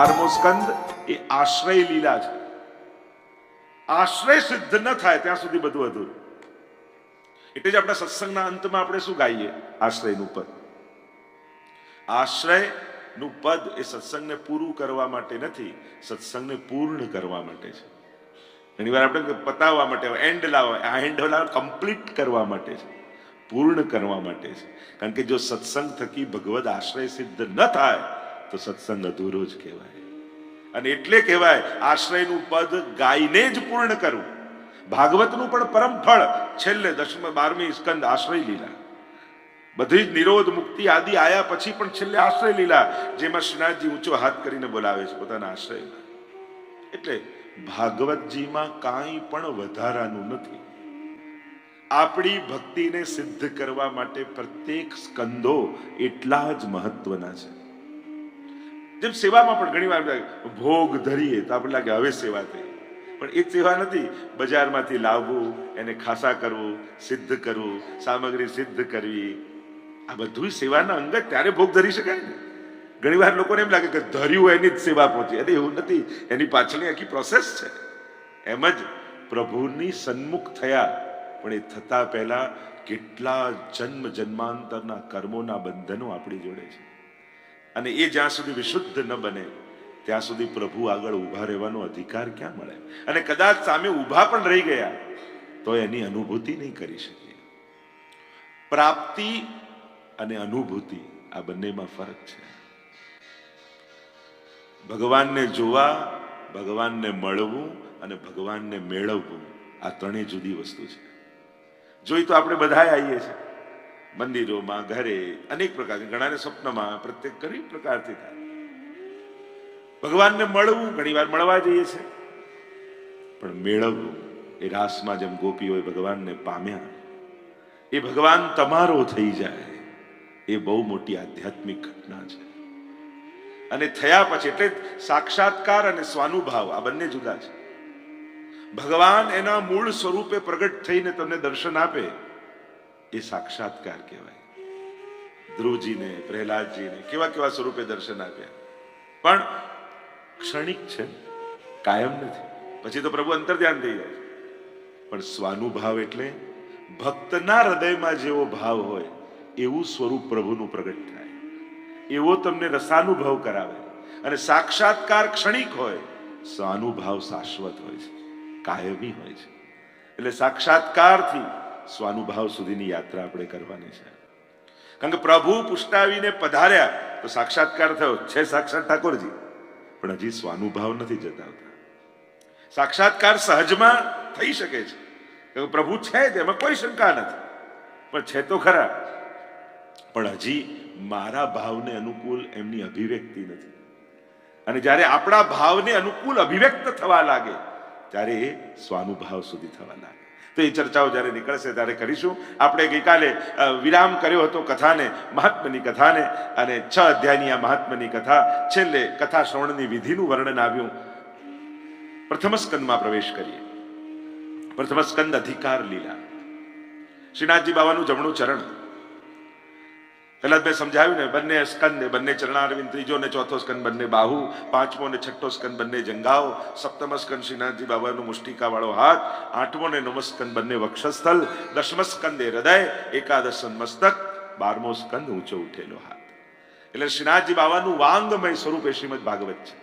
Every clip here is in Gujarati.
બારમો સ્કંદ એ આશ્રય લીલા છે. આશ્રય સિદ્ધ ન થાય ત્યાં સુધી બધું હતું એટલે જ આપણા સત્સંગના અંતમાં આપણે શું ગાઈએ? આશ્રયનું પદ. આશ્રયનું પદ એ સત્સંગને પૂરું કરવા માટે નથી, સત્સંગને પૂર્ણ કરવા માટે છે. ઘણી વાર આપણે પતાવવા માટે એન્ડ લાવવા, આ એન્ડ લાવ કમ્પ્લીટ કરવા માટે છે, પૂર્ણ કરવા માટે છે. કારણ કે જો સત્સંગ થકી ભગવદ આશ્રય સિદ્ધ ન થાય તો સત્સંગ અધૂરો જ કહેવાય. અને એટલે કહેવાય, આશ્રયનું પદ ગાઈને જ પૂર્ણ કરવું. ભાગવતનું પણ પરમ ફળ છેલ્લે દસમ બારમી સ્કંદ આશ્રય લીલા. બધી જ નિરોધ મુક્તિ આદિ આયા પછી પણ છેલ્લે આશ્રય લીલા, જેમાં શ્રીનાથજી ઊંચો હાથ કરીને બોલાવે છે પોતાના આશ્રયમાં. એટલે ભાગવતજીમાં કાંઈ પણ વધારાનું નથી. આપણી ભક્તિને સિદ્ધ કરવા માટે પ્રત્યેક સ્કંદો એટલા જ મહત્વના છે. જેમ સેવામાં પણ ઘણી વાર ભોગ ધરીએ. તો આપણે લાગે, હવે સેવા થઈ. પણ એ સેવા નથી. બજારમાંથી લાવવું, એને ખાસા કરવું, સિદ્ધ કરવું, સામગ્રી સિદ્ધ કરવી. આ બધું સેવાના અંગ ત્યારે ભોગ ધરી શકાય ને. ઘણી વાર લોકોને એમ લાગે કે ધર્યું એની જ સેવા પહોંચી. અરે, એવું નથી. એની પાછળની આખી પ્રોસેસ છે. એમ જ પ્રભુની સન્મુખ થયા. પણ એ થતા પહેલા કેટલા જન્મ જન્માંતરના કર્મોના બંધનો આપણી જોડે છે. અને એ જ્યાં સુધી વિશુદ્ધ ન બને, ત્યાં સુધી પ્રભુ આગળ ઊભા રહેવાનો અધિકાર ક્યાં મળે? અને કદાચ સામે ઊભા પણ રહી ગયા, તો એની અનુભૂતિ નહીં કરી શકીએ. પ્રાપ્તિ અને અનુભૂતિ આ બંનેમાં ફરક છે. ભગવાનને જોવા, ભગવાનને મળવું અને ભગવાનને મેળવવું આ ત્રણેય જુદી વસ્તુ છે. જોઈ તો આપણે બધા આવીએ છીએ. મંદિરોમાં, ઘરે, અનેક પ્રકાર ઘણાને સ્વપ્નમાં, પ્રત્યેક ઘણી પ્રકારથી થાય. ભગવાનને મળવું ઘણી વાર મળવા જઈએ છે. પણ મેળવવું એ રાસમાં જેમ ગોપીઓએ ભગવાનને પામ્યા, એ ભગવાન તમારો થઈ જાય, એ બહુ મોટી આધ્યાત્મિક ઘટના છે. અને થયા પછી એટલે સાક્ષાત્કાર અને સ્વાનુભાવ, આ બંને જુદા છે. ભગવાન એના મૂળ સ્વરૂપે પ્રગટ થઈને તમને દર્શન આપે એ સાક્ષાત્કાર કહેવાય. ધ્રુવજીને, પ્રહલાદજીને, કેવા કેવા સ્વરૂપે દર્શન આપ્યા. પણ ક્ષણિક છે, કાયમ નથી. પછી તો પ્રભુ અંતર ધ્યાન થઈ જાય પણ સ્વાનુભાવ એટલે ભક્તના હૃદયમાં જેવો ભાવ હોય, એવું સ્વરૂપ પ્રભુનું પ્રગટ થાય. એવો તમને રસાનુભવ કરાવે. અને સાક્ષાત્કાર ક્ષણિક હોય, સ્વાનુભાવ શાશ્વત હોય છે, કાયમી હોય છે. એટલે સાક્ષાત્કારથી સ્વાનુભાવ સુધીની યાત્રા આપણે કરવાની છે. કારણ કે પ્રભુ પુષ્ટાવીને પધાર્યા, તો સાક્ષાત્કાર થયો. છે સાક્ષાત ઠાકોરજી, પણ હજી સ્વાનુભાવ નથી જતાવતા. સાક્ષાત્કાર સહજમાં થઈ શકે છે. પ્રભુ છે જ, એમાં કોઈ શંકા નથી. પણ છે તો ખરા. પણ હજી મારા ભાવને અનુકૂળ એમની અભિવ્યક્તિ નથી. અને જ્યારે આપણા ભાવને અનુકૂળ અભિવ્યક્ત થવા લાગે, ત્યારે એ સ્વાનુભાવ સુધી થવા લાગે. તો એ ચર્ચાઓ જ્યારે નીકળશે ત્યારે કરીશું. આપણે ગઈકાલે વિરામ કર્યો હતો કથાને, મહાત્મની કથાને, અને છ અધ્યાયની આ મહાત્માની કથા, છેલ્લે કથા શ્રવણની વિધિનું વર્ણન આવ્યું. પ્રથમ સ્કંદમાં પ્રવેશ કરીએ. પ્રથમ સ્કંદ અધિકાર લીલા. શ્રીનાથજી બાબાનું જમણું ચરણ પહેલા મેં સમજાવ્યું ને, બંને સ્કંદ બંને ચરણારવિંદ, ત્રીજો ને ચોથો સ્કંદ, બંને બાહુ, પાંચમો ને છઠ્ઠો સ્કંદ, બંને જંગાઓ, સપ્તમ સ્કંદ શ્રીનાથજી બાબાનો મુષ્ટિકા વાળો હાથ, આઠમો ને નવમો સ્કંદ બંને વક્ષસ્થલ, દસમ સ્કંદ હૃદય, એકાદશ મસ્તક, બારમો સ્કંદ ઊંચો ઉઠેલો હાથ. એટલે શ્રીનાથજી બાબાનું વાંગમય સ્વરૂપ એ શ્રીમદ ભાગવત છે.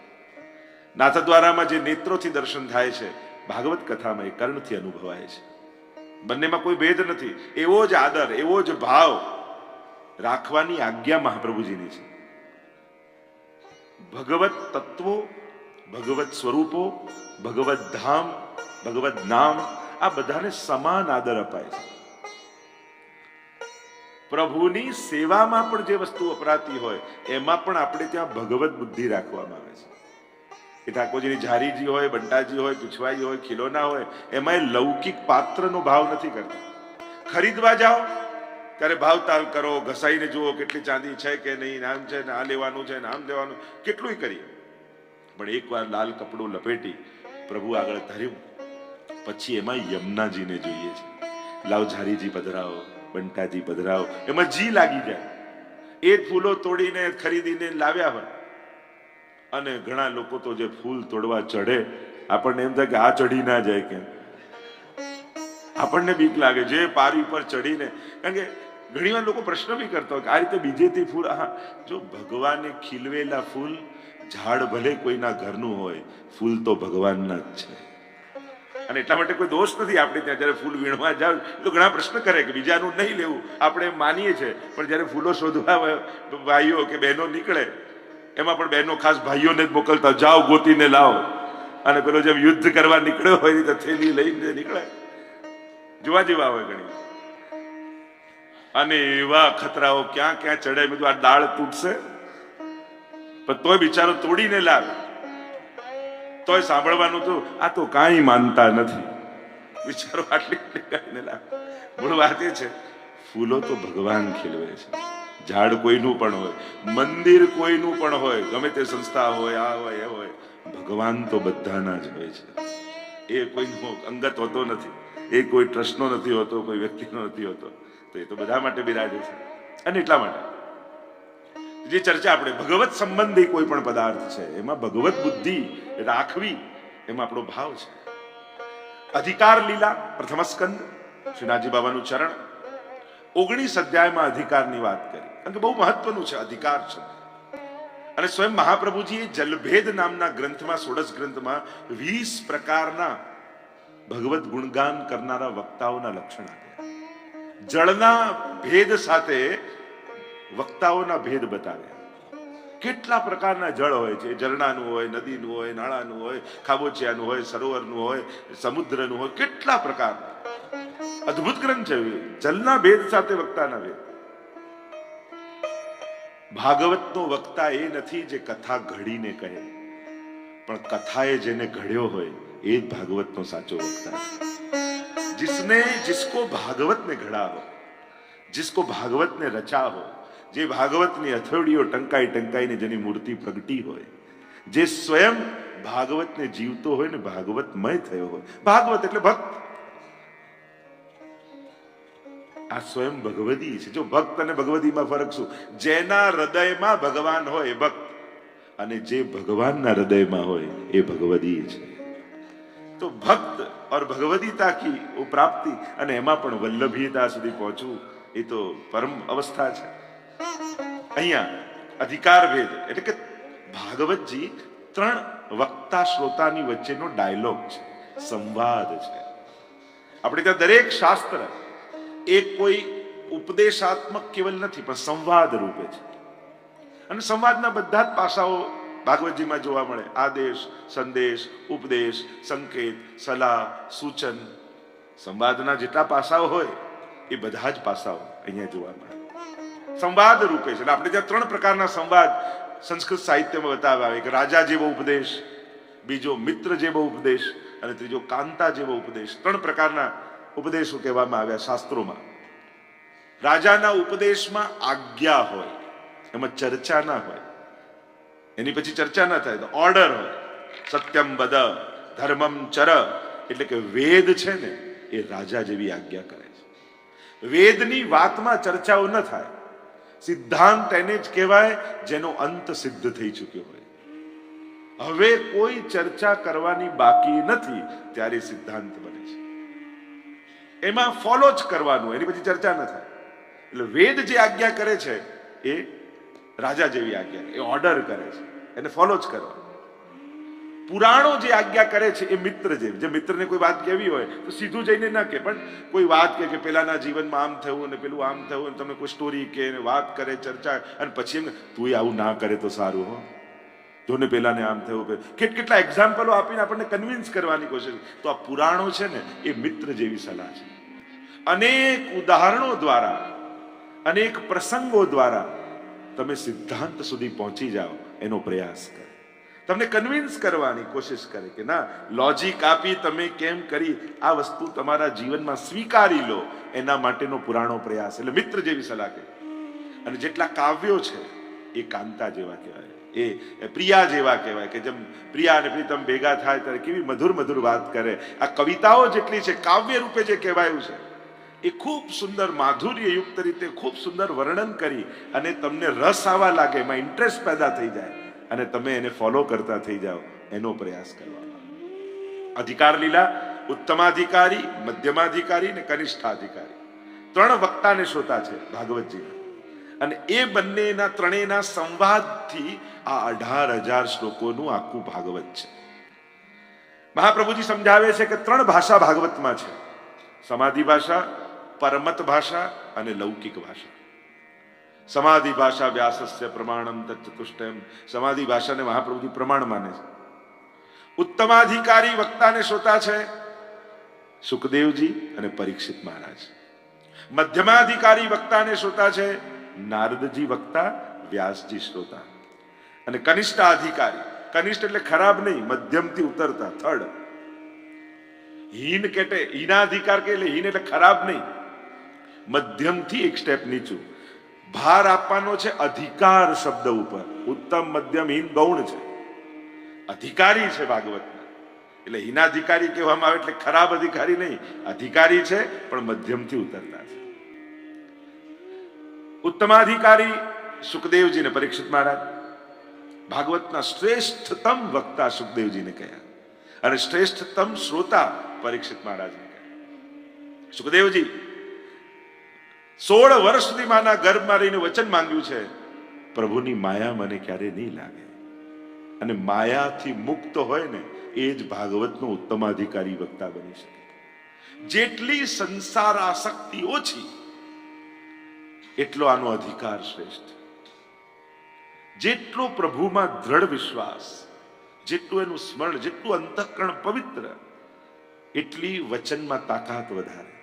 નાથદ્વારામાં જે નેત્રોથી દર્શન થાય છે, ભાગવત કથામાં એ કર્ણથી અનુભવાય છે. બંનેમાં કોઈ ભેદ નથી. એવો જ આદર, એવો જ ભાવ રાખવાની આજ્ઞા મહાપ્રભુજીની છે. ભગવત તત્વો, ભગવત સ્વરૂપો, ભગવત ધામ, ભગવત નામ, આ બધાને સમાન આદર અપાય છે. પ્રભુની સેવામાં પણ જે વસ્તુ વપરાતી હોય, એમાં પણ આપણે ત્યાં ભગવત બુદ્ધિ રાખવામાં આવે છે. એ ઠાકોરજીની ઝારીજી હોય, બંટાજી હોય, પીછવાઈ હોય, ખીલોના હોય એમાં એ લૌકિક પાત્રનો ભાવ નથી કરતા. ખરીદવા જાઓ ત્યારે ભાવતાલ કરો, ઘસાઈને જુઓ કેટલી ચાંદી છે કે નહીં આમ છે ને આ લેવાનું છે ને આમ લેવાનું કેટલુંય કરીએ. પણ એકવાર લાલ કપડું લપેટી પ્રભુ આગળ ધર્યું, પછી એમાં યમુનાજીને જોઈએ છે. લાવ ઝારીજી પધરાવો, બંટાજી પધરાવો, એમાં જી લાગી જાય. એ ફૂલો તોડીને ખરીદીને લાવ્યા હોય. અને ઘણા લોકો તો જે ફૂલ તોડવા ચઢે, આપણને એમ થાય કે આ ચડી ના જાય કેમ? આપણને બીક લાગે, જે પારી પર ચડીને કારણ કે ઘણીવાર લોકો પ્રશ્ન બી કરતા હોય કે આ રીતે બીજેથી ફૂલ હા જો ભગવાને ખીલવેલા ફૂલ, ઝાડ ભલે કોઈના ઘરનું હોય, ફૂલ તો ભગવાનના જ છે. અને એટલા માટે કોઈ દોષ નથી આપણે ત્યાં જ્યારે ફૂલ વીણવા જાવ તો ઘણા પ્રશ્ન કરે કે બીજાનું નહીં લેવું, આપણે માનીએ છીએ, પણ જ્યારે ફૂલો શોધવા ભાઈઓ કે બહેનો નીકળે, એમાં પણ બહેનો ખાસ ભાઈઓને જ મોકલતા જાઓ ગોતીને લાવો. અને પેલો જેમ યુદ્ધ કરવા નીકળ્યો હોય, એ થેલી લઈને નીકળે. જોવા જેવા હોય ઘણી અને એવા ખતરાઓ ક્યાં ક્યાં ચડે? મેં આ ડાળ તૂટશે. પણ તોય બિચારો તોડીને લાવે. તોય સાંભળવાનું તો, આ તો કાંઈ માનતા નથી. બિચારો આટલી કાંઈને લાવે. મૂળ વાત એ છે, ફૂલો તો ભગવાન ખીલવે છે. ઝાડ કોઈનું પણ હોય, મંદિર કોઈનું પણ હોય, ગમે તે સંસ્થા હોય, આ હોય, એ હોય, ભગવાન તો બધાના જ હોય છે. એ કોઈનો અંગત હોતો નથી, એ કોઈ ટ્રસ્ટનો નથી હોતો, કોઈ વ્યક્તિનો નથી હોતો. તો એ તો બધા માટે બિરાજે છે. અને એટલા માટે. જે ચર્ચા આપણે, ભગવત સંબંધી કોઈ પણ પદાર્થ છે, એમાં ભગવત બુદ્ધિ રાખવી, એમાં આપણો ભાવ છે. અધિકાર લીલા, પ્રથમ સ્કંદ, શ્રીનાથજી બાબાનું ચરણ. ઓગણીસ અધ્યાયમાં અધિકારની વાત કરી. કારણ કે બહુ મહત્વનું છે, અધિકાર છે. અને સ્વયં મહાપ્રભુજીએ જલભેદ નામના ગ્રંથમાં, સોળસ ગ્રંથમાં વીસ પ્રકારના ભગવત ગુણગાન કરનારા વક્તાઓના લક્ષણ આપ્યા. જળના ભેદ સાથે વક્તાઓના ભેદ બતાવ્યા. કેટલા પ્રકારના જળ હોય છે? ઝરણાનું હોય, નદીનું હોય, નાળાનું હોય, ખાબોચિયાનું હોય, સરોવરનું હોય, સમુદ્રનું હોય, કેટલા પ્રકારના અદ્ભુત ગ્રંથ છે. જળના ભેદ સાથે વક્તાના ભેદ. ભાગવતનો વક્તા એ નથી જે કથા ઘડીને કહે. પણ કથાએ જેને ઘડ્યો હોય, એ જ ભાગવતનો સાચો વક્તા છે. जिसने जिसको भागवत ने घड़ा हो जिसको भागवत ने रचा हो જે ભાગવતની હથોડીઓ ટંકાઈ ટંકાઈને જેની મૂર્તિ પ્રગટી હોય જે સ્વયં ભાગવતને જીવતો હોય ને ભાગવતમય થયો હોય ભાગવત એટલે ભક્ત આ સ્વયં ભગવદી છે જો ભક્ત અને ભગવદીમાં ફરક શું જેના હૃદયમાં ભગવાન હોય એ ભક્ત અને જે ભગવાનના હૃદયમાં હોય એ ભગવદી છે તો ભક્ત और ભગવદીતા કી ઓ પ્રાપ્તિ અને એમાં પણ વલ્લભીતા સુધી પહોંચવું એ તો પરમ અવસ્થા છે. અહીંયા અધિકાર ભેદ એટલે કે ભાગવતજી ત્રણ વક્તા શ્રોતાની વચ્ચેનો ડાયલોગ છે, સંવાદ છે. આપણે ત્યાં દરેક શાસ્ત્ર એ કોઈ ઉપદેશાત્મક કેવલ નથી પણ સંવાદ રૂપે છે. અને સંવાદના બધા જ પાસાઓ ભાગવતજીમાં જોવા મળે, આદેશ, સંદેશ, ઉપદેશ, સંકેત, સલાહ, સૂચન. સંવાદના જેટલા પાસાઓ હોય, એ બધા જ પાસાઓ અહીંયા જોવા મળે. સંવાદ રૂપે છે. આપણે ત્યાં ત્રણ પ્રકારના સંવાદ સંસ્કૃત સાહિત્યમાં બતાવ્યા આવે. રાજા જેવો ઉપદેશ, બીજો મિત્ર જેવો ઉપદેશ, અને ત્રીજો કાંતા જેવો ઉપદેશ. ત્રણ પ્રકારના ઉપદેશો કહેવામાં આવ્યા શાસ્ત્રોમાં. રાજાના ઉપદેશમાં આજ્ઞા હોય, એમાં ચર્ચા ના હોય. એની પછી ચર્ચા ના થાય તો ઓર્ડર હોય. સત્યમ બદ ધર્મમ ચર. એટલે કે વેદ છે ને, એ રાજા જેવી આજ્ઞા કરે છે. વેદની વાતમાં ચર્ચાઓ ન થાય. સિદ્ધાંત એને જ કહેવાય, જેનો અંત સિદ્ધ થઈ ચૂક્યો હોય. હવે કોઈ ચર્ચા કરવાની બાકી નથી, ત્યારે સિદ્ધાંત બને છે. એમાં ફોલો જ કરવાનું, એની પછી ચર્ચા ન થાય. એટલે વેદ જે આજ્ઞા કરે છે, એ રાજા જેવી આજ્ઞા એ ઓર્ડર કરે છે. એને ફોલો જ કરો. પુરાણો જે આજ્ઞા કરે છે એ મિત્ર જેવી. જે મિત્રને કોઈ વાત કહેવી હોય તો સીધું જઈને ન કે પણ કોઈ વાત કે કે પેલાના જીવનમાં આમ થયું અને પેલું આમ થયું અને તમે કોઈ સ્ટોરી કે વાત કરે, ચર્ચા અને પછી એમ, તું આવું ના કરે તો સારું, હો. જોને પેલાને આમ થયું કેટ કેટલા એક્ઝામ્પલો આપીને આપણને કન્વિન્સ કરવાની કોશિશ. તો આ પુરાણો છે ને એ મિત્ર જેવી સલાહ છે. અનેક ઉદાહરણો દ્વારા, અનેક પ્રસંગો દ્વારા તમે સિદ્ધાંત સુધી પહોંચી જાઓ, એનો પ્રયાસ કરે. તમને કન્વિન્સ કરવાની કોશિશ કરે કે ના લોજિક આપી તમે કેમ કરી? આ વસ્તુ તમારા જીવનમાં સ્વીકારી લો. એના માટેનો પુરાણો પ્રયાસ. એટલે મિત્ર જેવી સલાહ કે અને જેટલા કાવ્યો છે, એ કાંતા જેવા કહેવાય. એ પ્રિયા જેવા કહેવાય કે જેમ પ્રિયા અને પ્રીતમ ભેગા થાય ત્યારે કેવી મધુર મધુર વાત કરે. આ કવિતાઓ જેટલી છે, કાવ્ય રૂપે જે કહેવાયું છે એ ખૂબ સુંદર માધુર્યયુક્ત રીતે ખૂબ સુંદર વર્ણન કરી અને તમને રસ આવવા લાગે, એમાં ઇન્ટરેસ્ટ પેદા થઈ જાય અને તમે એને ફોલો કરતા થઈ જાઓ, એનો પ્રયાસ કરવાનો અધિકાર લીલા, ઉત્તમાધિકારી, મધ્યમાધિકારી ને કનિષ્ઠાધિકારી. ત્રણ વક્તાને શ્રોતા છે ભાગવતજીના. અને એ બંનેના ત્રણેયના સંવાદથી આ અઢાર હજાર શ્લોકોનું આખું ભાગવત છે. મહાપ્રભુજી સમજાવે છે કે ત્રણ ભાષા ભાગવતમાં છે. સમાધિ ભાષા પરમત ભાષા અને લૌકિક ભાષા. સમાધિ ભાષા વ્યાસસ્ય પ્રમાણમ તત્ચતુષ્ટયમ સમાધિ ભાષાને મહાપ્રભુજી પ્રમાણ માને છે. ઉત્તમાધિકારી વક્તાને શ્રોતા છે સુખદેવજી અને પરીક્ષિત મહારાજ. મધ્યમાધિકારી વક્તાને શ્રોતા છે નારદજી વક્તા, વ્યાસજી શ્રોતા. અને કનિષ્ઠ અધિકારી કનિષ્ઠ એટલે ખરાબ નહીં, મધ્યમથી ઉતરતા થર્ડ હીન કેટે, હીનાધિકાર કે એટલે હીન એટલે ખરાબ નહીં. મધ્યમથી એક સ્ટેપ નીચું. ભાર આપવાનો છે અધિકાર શબ્દ ઉપર. ઉત્તમ, મધ્યમ, હિન, ગૌણ છે. અધિકારી છે ભાગવતના. એટલે હિનાધિકારી કહેવામાં આવે એટલે ખરાબ અધિકારી નહીં. અધિકારી છે, પણ મધ્યમથી ઉતરતા છે. ઉત્તમાધિકારી સુખદેવજીને પરીક્ષિત મહારાજ. ભાગવતના શ્રેષ્ઠતમ વક્તા સુખદેવજીને કહ્યા. અને શ્રેષ્ઠતમ શ્રોતા પરીક્ષિત મહારાજને કહ્યા. સુખદેવજી સોળ વર્ષ સુધી માના ગર્ભમાં રહીને વચન માંગ્યું છે. પ્રભુની માયા મને ક્યારે નહીં લાગે. અને માયાથી મુક્ત હોય ને, એ જ ભાગવતનો ઉત્તમાધિકારી વક્તા બની શકે. જેટલી સંસાર આસક્તિ ઓછી, એટલો આનો અધિકાર શ્રેષ્ઠ. જેટલો પ્રભુમાં દ્રઢ વિશ્વાસ, જેટલું એનું સ્મરણ, જેટલું અંતઃકરણ પવિત્ર, એટલી વચનમાં તાકાત વધારે.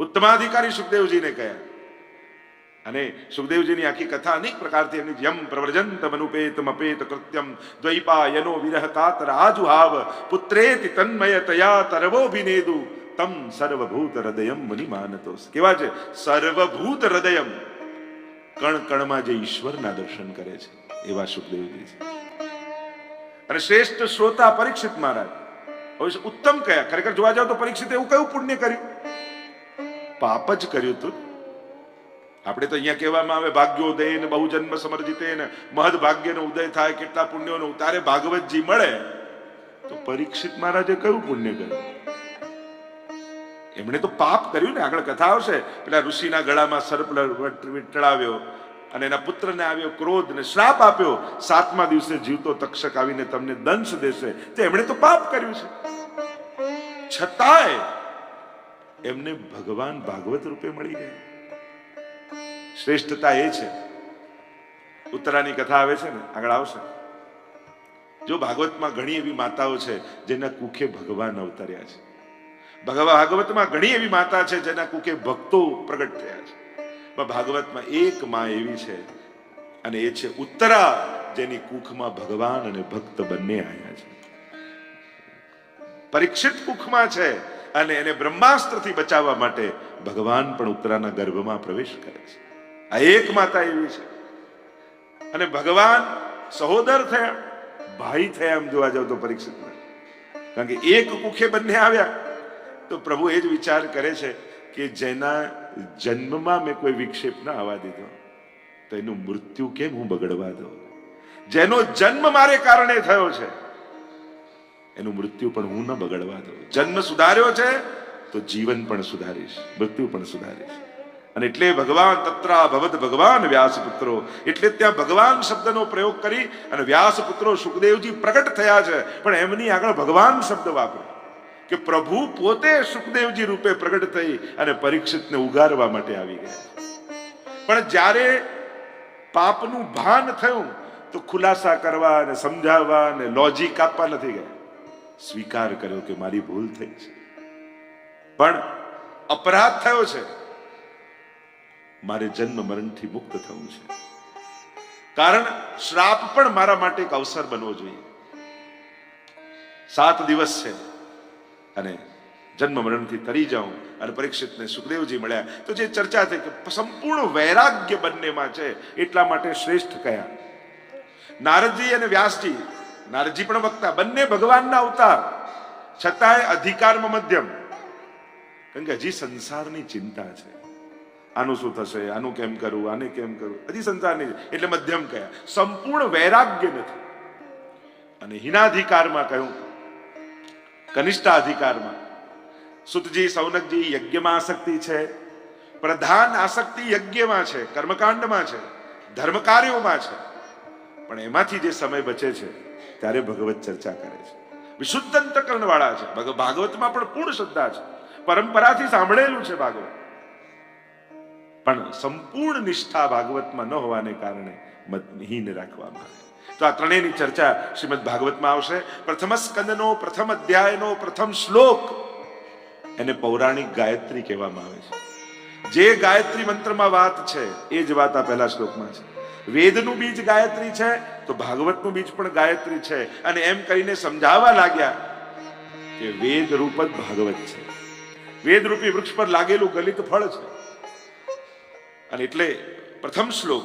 ઉત્તમાધિકારી સુખદેવજીને કહ્યા અને સુખદેવજીની આખી કથા અનેક પ્રકારથી એમની જેમ પ્રવ્રજંતમ મનુપેત અપેત કૃત્યમ દ્વૈપાયનો વિરહ કાતર આજુહાવ પુત્રેતિ તન્મય તયા તરવોભિનેદુ તમ સર્વભૂત હૃદયમ મુનિ માનતોસ કેવા છે? સર્વભૂત હૃદયમ કણ કણમાં જે ઈશ્વરના દર્શન કરે છે, એવા સુખદેવજી છે. અને શ્રેષ્ઠ શ્રોતા પરીક્ષિત મહારાજ. ઉત્તમ કયા ખરેખર જોવા જાવ તો પરીક્ષિત એવું કયું પુણ્ય કર્યું? પાપ જ કર્યું તું. આપણે તો અહીંયા કહેવામાં આવે ભાગ્યોદય ને બહુ જન્મ સમર્જિતે ને મહદ ભાગ્યનો ઉદય થાય, કેટલા પુણ્યોનો ઉતારે ભાગવતજી મળે, તો પરીક્ષિત મહારાજે કયું પુણ્ય કર્યું? એમણે તો પાપ કર્યું ને, આગળ કથા આવશે. પેલા ઋષિના ગળામાં સર્પ વિટળાવ્યો અને એના પુત્રને આવ્યો ક્રોધ ને શ્રાપ આપ્યો. સાતમા દિવસે જીવતો તક્ષક આવીને તમને દંશ દેશે. તો એમણે તો પાપ કર્યું છે. છતાંય એમને ભગવાન ભાગવત રૂપે મળી ગયા. શ્રેષ્ઠતા એ છે. ઉત્તરાની કથા આવે છે ને, આગળ આવશે. જો ભાગવતમાં ઘણી એવી માતાઓ છે, જેના કુખે ભગવાન અવતર્યા છે. ભગવા, ભાગવતમાં ઘણી એવી માતા છે, જેના કુખે ભક્તો પ્રગટ થયા છે. પણ ભાગવતમાં એક માં એવી છે, અને એ છે ઉત્તરા, જેની કુખમાં ભગવાન અને ભક્ત બંને આવ્યા છે. પરીક્ષિત કુખમાં છે અને એને બ્રહ્માસ્ત્રથી બચાવવા માટે ભગવાન પણ ઉત્તરાના ગર્ભમાં પ્રવેશ કરે છે. આ એક માતા એવી છે. અને ભગવાન સહોદર થયા, ભાઈ થયા એમ જોવા જાવ તો પરીક્ષિત કારણ કે એક કુખે બંને આવ્યા. તો પ્રભુ એ જ વિચાર કરે છે કે જેના જન્મમાં મેં કોઈ વિક્ષેપ ના આવવા દીધો, તો એનું મૃત્યુ કેમ હું બગડવા દઉં? જેનો જન્મ મારે કારણે થયો છે એનું મૃત્યુ પણ હું ન બગડવા દઉં. જન્મ સુધાર્યો છે, તો જીવન પણ સુધારીશ. મૃત્યુ પણ સુધારીશ. અને એટલે ભગવાન તત્રા ભવત ભગવાન વ્યાસપુત્રો. એટલે ત્યાં ભગવાન શબ્દનો પ્રયોગ કરી અને વ્યાસપુત્રો સુખદેવજી પ્રગટ થયા છે. પણ એમની આગળ ભગવાન શબ્દ વાપર્યો કે પ્રભુ પોતે સુખદેવજી રૂપે પ્રગટ થઈ અને પરીક્ષિતને ઉગારવા માટે આવી ગયા પણ જ્યારે પાપનું ભાન થયું, તો ખુલાસા કરવા અને સમજાવવા અને લોજિક આપવા નથી ગયા. સ્વીકાર કર્યો કે મારી ભૂલ થઈ છે. પણ અપરાધ થયો છે. મારે જન્મ મરણથી મુક્ત થવું છે. કારણ શ્રાપ પણ મારા માટે એક અવસર બનવો જોઈએ. સાત દિવસ છે અને જન્મ મરણથી તરી જાઉં અને પરીક્ષિતને સુખદેવજી મળ્યા. તો જે ચર્ચા થઈ કે સંપૂર્ણ વૈરાગ્ય બંનેમાં છે, એટલા માટે શ્રેષ્ઠ કયા? નારદજી અને વ્યાસજી નારદજી પણ વક્તા, બંને ભગવાનના અવતાર. છતાંય અધિકારમાં મધ્યમ. કારણ કે હજી સંસારની ચિંતા છે. આનું શું થશે? આનું કેમ કરવું આને કેમ કરવું હજી સંસારની એટલે મધ્યમ કયા. સંપૂર્ણ વૈરાગ્ય નથી. અને હિનાધિકારમાં કહ્યું કનિષ્ઠ અધિકારમાં સુતજી સૌનકજી યજ્ઞમાં આસક્તિ છે. પ્રધાન આસક્તિ યજ્ઞમાં છે, કર્મકાંડમાં છે ધર્મ કાર્યોમાં છે. પણ એમાંથી જે સમય બચે છે ત્યારે ભગવત ચર્ચા કરે છે. વિશુદ્ધ અંતકરણ વાળા છે. ભગ- ભાગવતમાં પણ પૂર્ણ શ્રદ્ધા છે. પરંપરાથી સાંભળેલું છે ભાગવત. પણ સંપૂર્ણ નિષ્ઠા ભાગવતમાં ન હોવાને કારણે મતહીન રાખવામાં આવે. તો આ ત્રણેયની ચર્ચા શ્રીમદ ભાગવતમાં આવશે. પ્રથમ સ્કંદનો, પ્રથમ અધ્યાયનો, પ્રથમ શ્લોક એને પૌરાણિક ગાયત્રી કહેવામાં આવે છે. જે ગાયત્રી મંત્રમાં વાત છે, એ જ વાત આ પહેલા શ્લોકમાં છે. વેદનું બીજ ગાયત્રી છે, તો ભાગવતનું બીજ પણ ગાયત્રી છે. અને એમ કરીને સમજાવવા લાગ્યા કે વેદ રૂપ જ ભાગવત છે. વેદ રૂપી વૃક્ષ પર લાગેલું ગલિત ફળ છે. અને એટલે પ્રથમ શ્લોક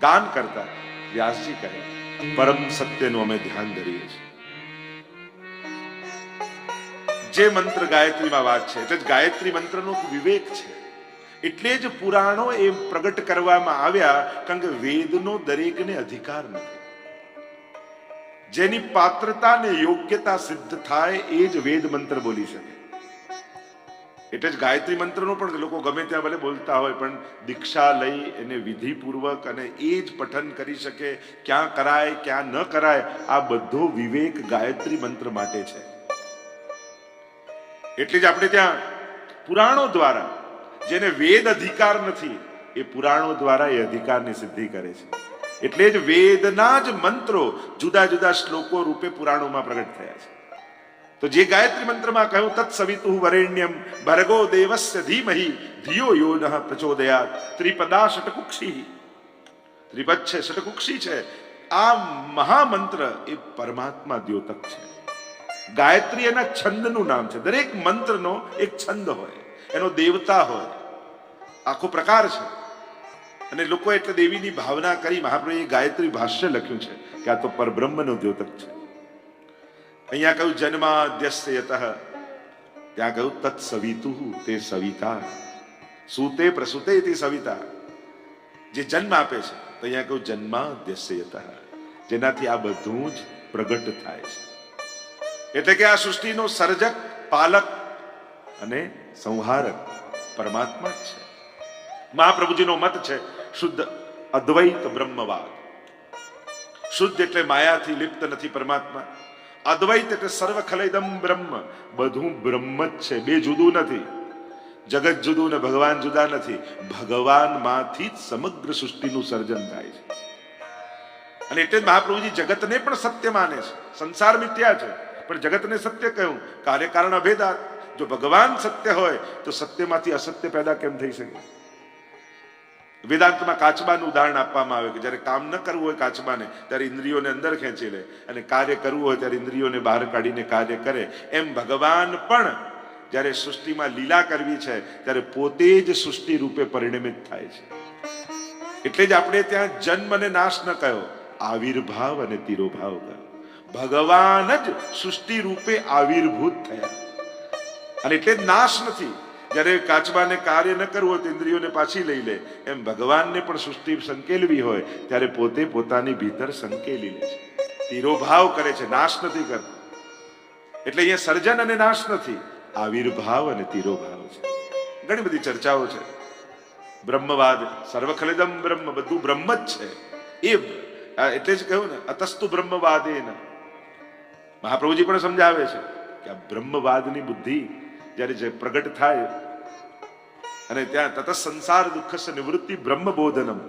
ગાન કરતા વ્યાસજી કહે, પરમ સત્યનું અમે ધ્યાન ધરીએ છીએ. જે મંત્ર ગાયત્રીમાં વાત છે, એટલે ગાયત્રી મંત્રનો વિવેક છે. એટલે જ પુરાણો એ પ્રગટ કરવામાં આવ્યા, કારણ કે વેદનો દરેકને અધિકાર નથી. જેની પાત્રતા ને યોગ્યતા સિદ્ધ થાય એ જ વેદ મંત્ર બોલી શકે. એટલે જ ગાયત્રી મંત્રનો પણ લોકો ગમે ત્યાં ભલે બોલતા હોય, પણ દીક્ષા લઈ એને વિધિપૂર્વક અને એ જ પઠન કરી શકે, ક્યાં કરાય, ક્યાં ન કરાય, આ બધો વિવેક ગાયત્રી મંત્ર માટે છે. એટલે જ આપણે ત્યાં પુરાણો દ્વારા જેને વેદ અધિકાર નથી, એ પુરાણો દ્વારા એ અધિકારની સિદ્ધિ કરે છે. એટલે જ વેદના જ મંત્રો જુદા જુદા શ્લોકો રૂપે પુરાણોમાં પ્રગટ થયા છે. તો જે ગાયત્રી મંત્રમાં કહ્યું, તત્સવિતુ વરેણ્યમ ભર્ગો દેવસ્ય ધીમહી, ધિયો યો નઃ પ્રચોદયાત ત્રિપદા ષટકુક્ષી. ત્રિપદ છે, ષટકુક્ષી છે. આ મહામંત્ર એ પરમાત્મા દ્યોતક છે. ગાયત્રી એના છંદનું નામ છે. દરેક મંત્રનો એક છંદ હોય. એનો દેવતા હોય. આખો પ્રકાર છે. અને લોકો એટલે દેવીની ભાવના કરી, મહાપ્રભુએ ગાયત્રી ભાષ્ય લખ્યું છે કે આ તો પરબ્રહ્મનો દ્યોતક છે. અહીંયા કહ્યું, જન્માદ્યસ્યત. ત્યાં કહ્યું તત્ સવિતુ તે સવિતા. સુતે પ્રસુતે તે સવિતા. જે જન્મ આપે છે, તો અહીંયા કહ્યું, જન્માદ્યસ્યત. યતઃ જેનાથી આ બધું જ પ્રગટ થાય છે. એટલે કે આ સૃષ્ટિનો સર્જક, પાલક અને સંહારક પરમાત્મા છે. મહાપ્રભુજીનો મત છે, શુદ્ધ અદ્વૈત બ્રહ્મવાદ. શુદ્ધ એટલે માયાથી લિપ્ત નથી પરમાત્મા. અદ્વૈત એટલે સર્વ ખલેદમ બ્રહ્મ. બધું બ્રહ્મ જ છે, બે જુદું નથી. જગત જુદું ને ભગવાન જુદા નથી. ભગવાનમાંથી જ સમગ્ર સૃષ્ટિનું સર્જન થાય છે. અને એટલે મહાપ્રભુજી જગતને પણ સત્ય માને છે. સંસાર મિથ્યા છે, પણ જગતને સત્ય કહ્યું. કાર્યકારણ અભેદાત જો ભગવાન સત્ય હોય, તો સત્યમાંથી અસત્ય પેદા કેમ થઈ શકે? વેદાંતમાં કાચબાનું ઉદાહરણ આપવામાં આવે કે જ્યારે કામ ન કરવું હોય કાચબાને, ત્યારે ઇન્દ્રિયોને અંદર ખેંચી લે અને કાર્ય કરવું હોય ત્યારે ઇન્દ્રિયોને બહાર કાઢીને કાર્ય કરે. એમ ભગવાન પણ જ્યારે સૃષ્ટિમાં લીલા કરવી છે, ત્યારે પોતે જ સૃષ્ટિ રૂપે પરિણમિત થાય છે. એટલે જ આપણે ત્યાં જન્મ અને નાશ ન કયો, આવિર્ભાવ અને તિરોભાવ કયો. ભગવાન જ સૃષ્ટિ રૂપે આવિર્ભૂત થયા. અને એટલે નાશ નથી. જ્યારે કાચબાને કાર્ય ન કરવું હોય તો ઇન્દ્રિયોને પાછી લઈ લે. એમ ભગવાનને પણ સૃષ્ટિ સંકેલવી હોય, ત્યારે પોતે પોતાની ભીતર સંકેલી લે છે. તિરોભાવ કરે છે, નાશ નથી કરતો. એટલે અહીંયા સર્જન અને નાશ નથી, આવિર્ભાવ અને તિરોભાવ છે. ઘણી બધી ચર્ચાઓ છે. બ્રહ્મવાદ, સર્વખલિદમ બ્રહ્મ, બધું બ્રહ્મ જ છે. એ એટલે જ કહ્યું ને, અતસ્તુ બ્રહ્મવાદે મહાપ્રભુજી પણ સમજાવે છે કે આ બ્રહ્મવાદની બુદ્ધિ જ્યારે પ્રગટ થાય અને ત્યાં તત સંસાર દુઃખ નિવૃત્તિ બ્રહ્મ બોધનમ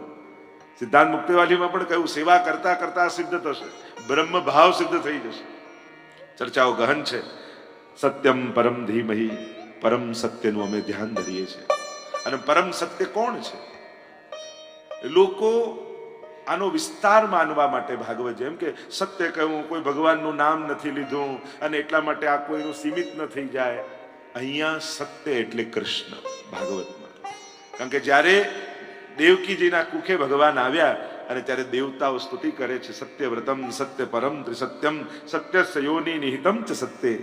સિદ્ધાંત મુક્તિવાલીમાં પણ કહ્યું, સેવા કરતા કરતા સિદ્ધ થશે. બ્રહ્મ ભાવ સિદ્ધ થઈ જશે. ચર્ચાઓ ગહન છે. સત્યમ પરમ ધીમહી, પરમ સત્યનું અમે ધ્યાન ધરીએ છીએ. અને પરમ સત્ય કોણ છે? લોકો આનો વિસ્તાર માનવા માટે ભાગવત જેમ કે સત્ય કહ્યું, કોઈ ભગવાનનું નામ નથી લીધું અને એટલા માટે આ કોઈનું સીમિત ન થઈ જાય. અહીંયા સત્ય એટલે કૃષ્ણ, ભાગવતમાં. કારણ કે જ્યારે દેવકીજીના કુખે ભગવાન આવ્યા અને ત્યારે દેવતાઓ સ્તુતિ કરે છે સત્ય વ્રતમ સત્ય પરમ ત્રિસત્યમ સત્ય સયોની નિહિતમ ચ સત્ય.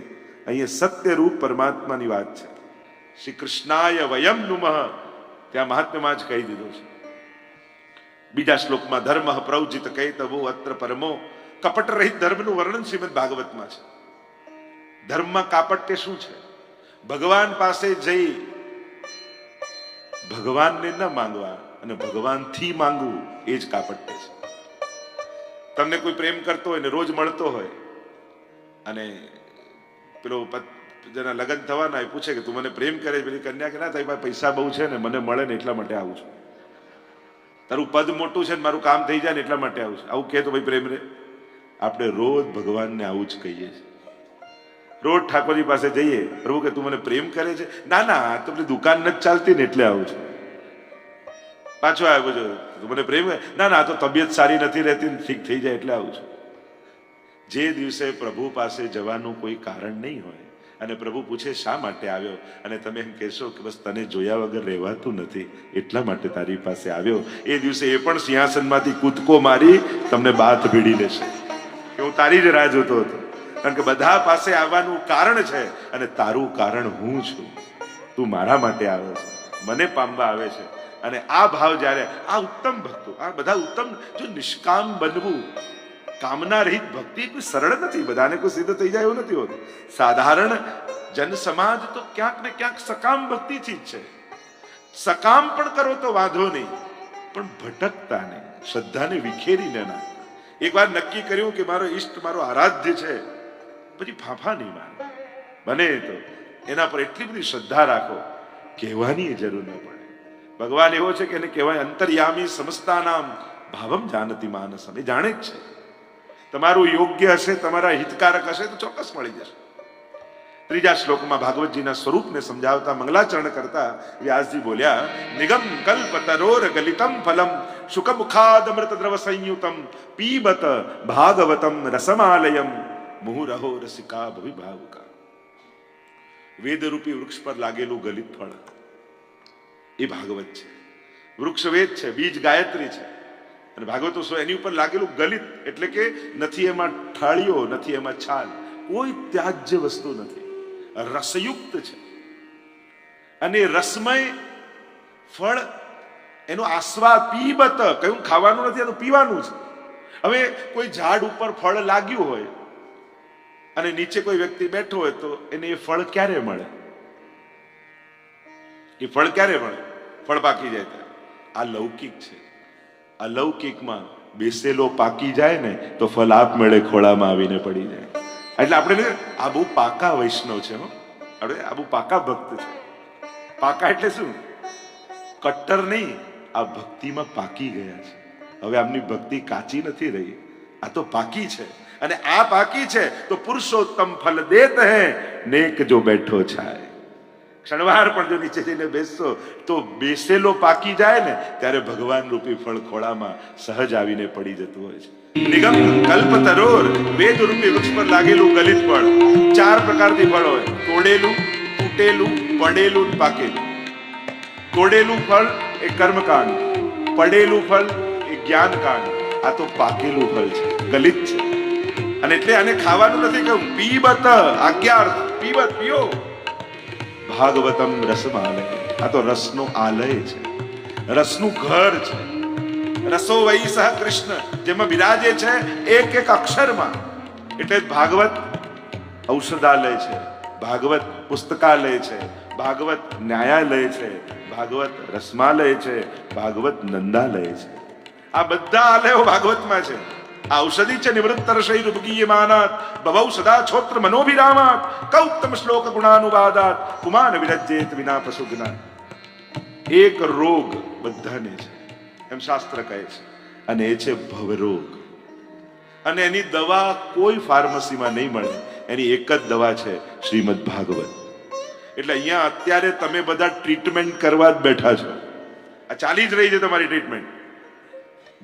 અહીંયા સત્ય રૂપ પરમાત્માની વાત છે. શ્રી કૃષ્ણાય વયમ નુમઃ. ત્યાં મહાત્મ્યમાં જ કહી દીધું છે. બીજા શ્લોકમાં, ધર્મ પ્રવજિત કહી તવો અત્ર પરમો. કપટ રહિત ધર્મનું વર્ણન શ્રીમદ ભાગવતમાં છે. ધર્મમાં કાપટ્ય શું છે? ભગવાન પાસે જઈ ભગવાનને ન માંગવા અને ભગવાનથી માંગવું એ જ કાપટ્ય છે. તમને કોઈ પ્રેમ કરતો હોય ને રોજ મળતો હોય અને પેલો જેના લગ્ન થવાના એ પૂછે કે તું મને પ્રેમ કરે પેલી કન્યા કે ના થાય? ભાઈ, પૈસા બહુ છે ને, મને મળે ને એટલા માટે આવું છું. તારું પદ મોટું છે ને, મારું કામ થઈ જાય ને એટલા માટે આવું છું. આવું કહે તો ભાઈ પ્રેમ રે. આપણે રોજ ભગવાનને આવું જ કહીએ છીએ. રોજ ઠાકોરજી પાસે જઈએ, પ્રભુ કે તું મને પ્રેમ કરે છે? ના ના તો પેલી દુકાન નથી ચાલતી ને એટલે આવું છું. પાછો આવ્યો છો, તું મને પ્રેમ? ના ના તો તબિયત સારી નથી રહેતી ઠીક થઈ જાય એટલે આવું છું. જે દિવસે પ્રભુ પાસે જવાનું કોઈ કારણ નહીં હોય અને પ્રભુ પૂછે શા માટે આવ્યો, અને તમે એમ કહેશો કે બસ તને જોયા વગર રહેવાતું નથી, એટલા માટે તારી પાસે આવ્યો. એ દિવસે એ પણ સિંહાસનમાંથી કૂદકો મારી તમને બાથ ભીડી લેશે. કે હું તારી જ રાહ જોતો હતો. કારણ કે બધા પાસે આવવાનું કારણ છે અને તારું કારણ હું છું. તું મારા માટે આવે છે. મને પામવા આવે છે. અને આ ભાવ જ્યારે, આ ઉત્તમ ભક્તો, આ બધા ઉત્તમ જો નિષ્કામ બનવું, કામના રહિત ભક્તિ કોઈ સરળ નથી. બધાને કોઈ સિદ્ધ થઈ જાય એવું નથી હોતું. સાધારણ જન સમાજ તો ક્યાંક ને ક્યાંક સકામ ભક્તિથી જ છે. સકામ પણ કરો તો વાંધો નહીં, પણ ભટકતા નહીં શ્રદ્ધાને વિખેરીને ના. એકવાર નક્કી કર્યું કે મારો ઈષ્ટ, મારો આરાધ્ય છે. પછી ફાંફા નહીં મારે. બને તો એના પર એટલી બધી શ્રદ્ધા રાખો, કહેવાની જરૂર ન પડે. ભગવાન એવો છે કે એને કહેવાય અંતર્યામી સમસ્તાનામ ભાવમ જાનતી માનસમ. એ જાણે જ છે. તમારું યોગ્ય હશે, તમારા હિતકારક હશે, તો ચોક્કસ મળી જશે. ત્રીજા શ્લોકમાં ભાગવતજીના સ્વરૂપને સમજાવતા મંગલાચરણ કરતા વ્યાસજી બોલ્યા, નિગમ કલ્પ તરોર ગલિતમ ફલમ શુકમુખાદ અમૃત દ્રવ સંયુતમ પીબત ભાગવતમ રસમાલયમ. મુહુરહો રસિકા ભવિભાવકા વેદરૂપી વૃક્ષ પર લાગેલું ગલિત ફળ. એ ભાગવત છે. વૃક્ષ વેદ છે, બીજ ગાયત્રી છે. અને ભાગવતો સો એની ઉપર લાગેલું ગલિત એટલે કે નથી એમાં ઠાળીઓ, નથી એમાં છાલ. કોઈ ત્યાજ્ય વસ્તુ નથી. રસયુક્ત છે. અને રસમય ફળ એનો આસ્વાદ પીબત કયું? ખાવાનું નથી એનું પીવાનું છે હવે કોઈ ઝાડ ઉપર ફળ લાગ્યું હોય અને નીચે કોઈ વ્યક્તિ બેઠો હોય તો એને એ ફળ ક્યારે મળે? એ ફળ ક્યારે મળે? ફળ પાકી જાય ત્યારે આ લૌકિક છે. અલૌકિકમાં બેસેલો પાકી જાય ને તો ફલ આપમેળે ખોળામાં આવીને પડી જાય. એટલે આપણે આ બહુ પાકા વૈષ્ણવ છે, હો. આપણે આ બહુ પાકા ભક્ત છે. પાકા એટલે શું? કટ્ટર નહીં, આ ભક્તિમાં પાકી ગયા છે. હવે આમની ભક્તિ કાચી નથી રહી. આ તો પાકી છે. અને આ પાકી છે, તો પુરુષોત્તમ ફલ દેત હે, નેક જો બેઠો છાય ક્ષણવાર પણ જો નીચે જઈને બેસશો, તો બેસેલો પાકી જાય ને, ત્યારે ભગવાન રૂપી ફળ ખોળામાં સહજ આવીને પડી જતું હોય છે. નિગમ કલ્પ તરોર, વેદ રૂપી વૃક્ષ પર લાગેલું ગલિત ફળ. ચાર પ્રકારથી ફળ હોય. તોડેલું તૂટેલું પડેલું પાકેલું. તોડેલું ફળ એ કર્મકાંડ. પડેલું ફળ એ જ્ઞાનકાંડ. આ તો પાકેલું ફળ છે. ગલિત છે. અને એટલે આને ખાવાનું નથી કહ્યું પીબત અગિયાર પીબત, પીઓ. ભાગવતમ રસમાલય. આ તો રસનો આલય છે. રસનું ઘર છે. રસો વૈ સહ કૃષ્ણ. જેમાં બિરાજે છે એક એક અક્ષરમાં. એટલે ભાગવત ઔષધાલય છે. ભાગવત પુસ્તકાલય છે. ભાગવત ન્યાયાલય છે. ભાગવત રસમાલય છે. ભાગવત નંદાલય છે. આ બધા આલયો ભાગવતમાં છે. ઔષધિ છે નિવૃત્તર શૈરુપગીયમાનાત ભવૌ સદા છોત્ર મનોભિરામાત કૌત્તમ શ્લોક ગુણાનુવાદાત પુમાન વિરજ્યેત વિના પશુ જ્ઞાન એક રોગ બધાને છે એમ શાસ્ત્ર કહે છે અને એ છે ભવરોગ અને એની દવા કોઈ ફાર્મસીમાં નહીં મળે એની એક જ દવા છે શ્રીમદ ભાગવત એટલે અહીંયા અત્યારે તમે બધા ટ્રીટમેન્ટ કરવા જ બેઠા છો આ ચાલી જ રહી છે તમારી ટ્રીટમેન્ટ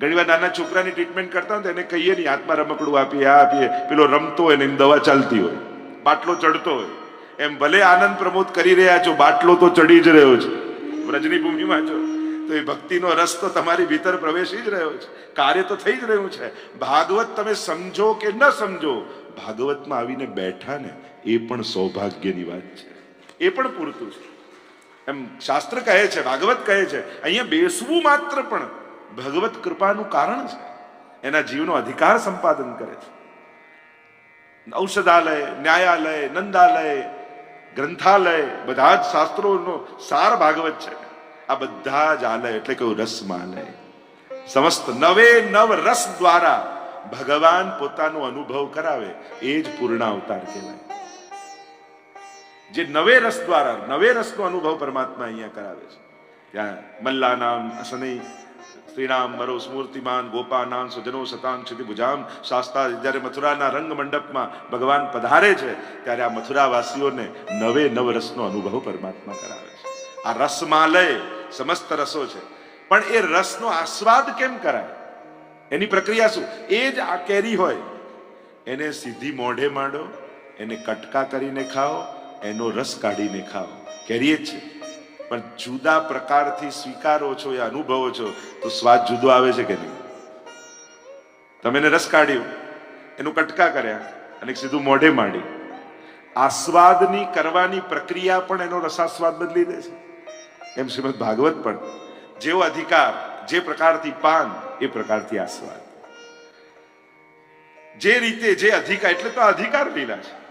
ઘણી વાર નાના છોકરાની ટ્રીટમેન્ટ કરતા હોય એને કહીએ નહીં હાથમાં રમકડું આપીએ, આ આપીએ. પેલો રમતો હોય ને, એની દવા ચાલતી હોય. બાટલો ચડતો હોય. એમ ભલે આનંદ પ્રમોદ કરી રહ્યા છો, બાટલો તો ચડી જ રહ્યો છે. વ્રજની ભૂમિમાં છો. તો એ ભક્તિનો રસ તો તમારી ભીતર પ્રવેશી જ રહ્યો છે. કાર્ય તો થઈ જ રહ્યું છે. ભાગવત તમે સમજો કે ન સમજો, ભાગવતમાં આવીને બેઠા ને, એ પણ સૌભાગ્યની વાત છે. એ પણ પૂરતું છે. એમ શાસ્ત્ર કહે છે, ભાગવત કહે છે, અહીંયા બેસવું માત્ર પણ ભગવત કૃપાનું કારણ છે. એના જીવનો અધિકાર સંપાદન કરે છે. ઔષધાલય, ન્યાયાલય, નંદાલય, ગ્રંથાલય, બધા જ શાસ્ત્રોનો સાર ભાગવત છે. આ બધા જ આલય એટલે કે રસમાલય સમસ્ત નવે નવ રસ દ્વારા ભગવાન પોતાનો અનુભવ કરાવે, એ જ પૂર્ણ અવતાર કહેવાય. જે નવે રસ દ્વારા, નવે રસનો અનુભવ પરમાત્મા અહીંયા કરાવે છે. ત્યાં મલ્લા નામ શનૈ શ્રીરામ મરો સ્મૂર્તિમાન ગોપા નામ સુજનો સતાંગ સુધી ભુજામ શાસ્તા જ્યારે મથુરાના રંગ મંડપમાં ભગવાન પધારે છે, ત્યારે આ મથુરાવાસીઓને નવે નવ રસનો અનુભવ પરમાત્મા કરાવે છે. આ રસમાલય સમસ્ત રસો છે. પણ એ રસનો આસ્વાદ કેમ કરાય? એની પ્રક્રિયા શું? એ જ આ કેરી હોય. એને સીધી મોઢે માંડો, એને કટકા કરીને ખાઓ, એનો રસ કાઢીને ખાઓ. કેરી જ છે. પણ જુદા પ્રકારથી સ્વીકારો છો એ અનુભવો છો, તો સ્વાદ જુદો આવે છે કે નહીં? તમે એને રસ કાઢ્યો, એનું કટકા કર્યા અને સીધું મોઢે માંડી. આસ્વાદની કરવાની પ્રક્રિયા પણ એનો રસાસ્વાદ બદલી દે છે. એમ શ્રીમદ ભાગવત પણ જેવો અધિકાર, જે પ્રકારથી પાન, એ પ્રકારથી આસ્વાદ જે રીતે જે અધિકાર, એટલે તો અધિકાર લીલા છે.